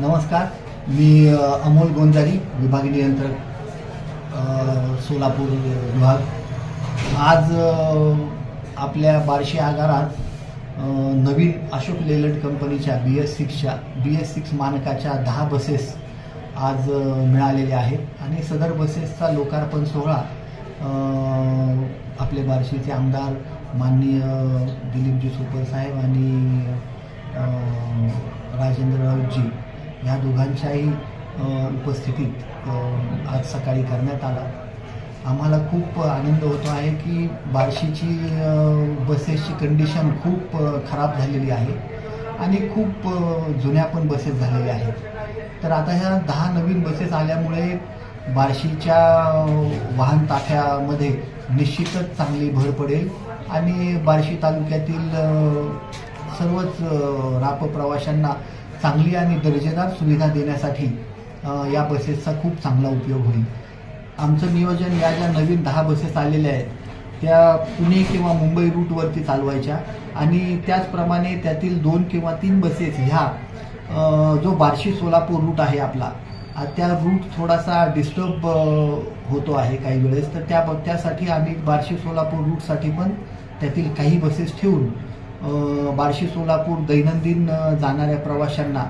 नमस्कार. मी अमोल गोंजारी विभागीय नियंत्रक सोलापूर विभाग. आज आपल्या बार्शी आगारात नवीन अशोक लेलट कंपनीच्या बी एस सिक्सच्या बी एस सिक्स मानकाच्या दहा बसेस आज मिळालेल्या आहेत. आणि सदर बसेसचा लोकार्पण सोहळा आपले बार्शीचे आमदार माननीय दिलीपजी सुपर साहेब आणि राजेंद्र राऊतजी ह्या दोघांच्याही उपस्थितीत आज सकाळी करण्यात आला. आम्हाला खूप आनंद होतो आहे की बार्शीची बसेसची कंडिशन खूप खराब झालेली आहे आणि खूप जुन्या पण बसेस झालेल्या आहेत. तर आता ह्या दहा नवीन बसेस आल्यामुळे बार्शीच्या वाहन ताफ्यामध्ये निश्चितच चांगली भर पडेल आणि बार्शी तालुक्यातील सर्वच राप प्रवाशांना चांगली आणि दर्जेदार सुविधा देण्यासाठी या बसेसचा खूप चांगला उपयोग होईल. आमचं नियोजन या ज्या नवीन दहा बसेस आलेल्या आहेत त्या पुणे किंवा मुंबई रूटवरती चालवायच्या आणि त्याचप्रमाणे त्यातील दोन किंवा तीन बसेस ह्या जो बार्शी सोलापूर रूट आहे आपला त्या रूट थोडासा डिस्टर्ब होतो आहे काही वेळेस. तर त्या त्यासाठी आम्ही बार्शी सोलापूर रूटसाठी पण त्यातील काही बसेस ठेवून बार्शी सोलापूर दैनंदिन जाणाऱ्या प्रवाशांना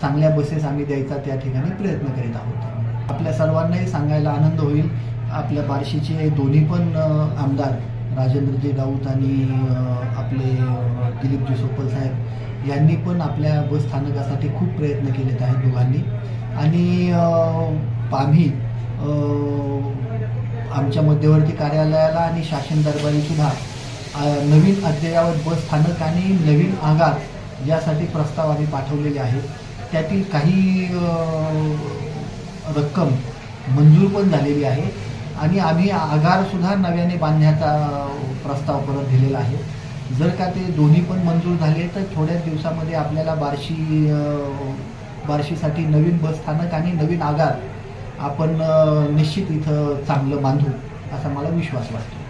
चांगल्या बसेस आम्ही द्यायचा त्या ठिकाणी प्रयत्न करीत आहोत. आपल्या सर्वांनाही सांगायला आनंद होईल. आपल्या बार्शीचे दोन्ही पण आमदार राजेंद्रजी राऊत आणि आपले दिलीपजी सोपल साहेब यांनी पण आपल्या बस स्थानकासाठी खूप प्रयत्न केलेत आहेत दोघांनी. आणि आम्ही आमच्या मध्यवर्ती कार्यालयाला आणि शासन दरबारीसुद्धा नवीन अद्ययावत बस स्थानक आणि नवीन आगार यासाठी प्रस्ताव आम्ही पाठवलेले आहेत. त्यातील काही रक्कम मंजूर पण झालेली आहे आणि आम्ही आगारसुद्धा नव्याने बांधण्याचा प्रस्ताव परत दिलेला आहे. जर का ते दोन्ही पण मंजूर झाले तर थोड्याच दिवसामध्ये आपल्याला बार्शी बार्शीसाठी नवीन बस स्थानक आणि नवीन आगार आपण निश्चित इथं चांगलं बांधू असा मला विश्वास वाटतो.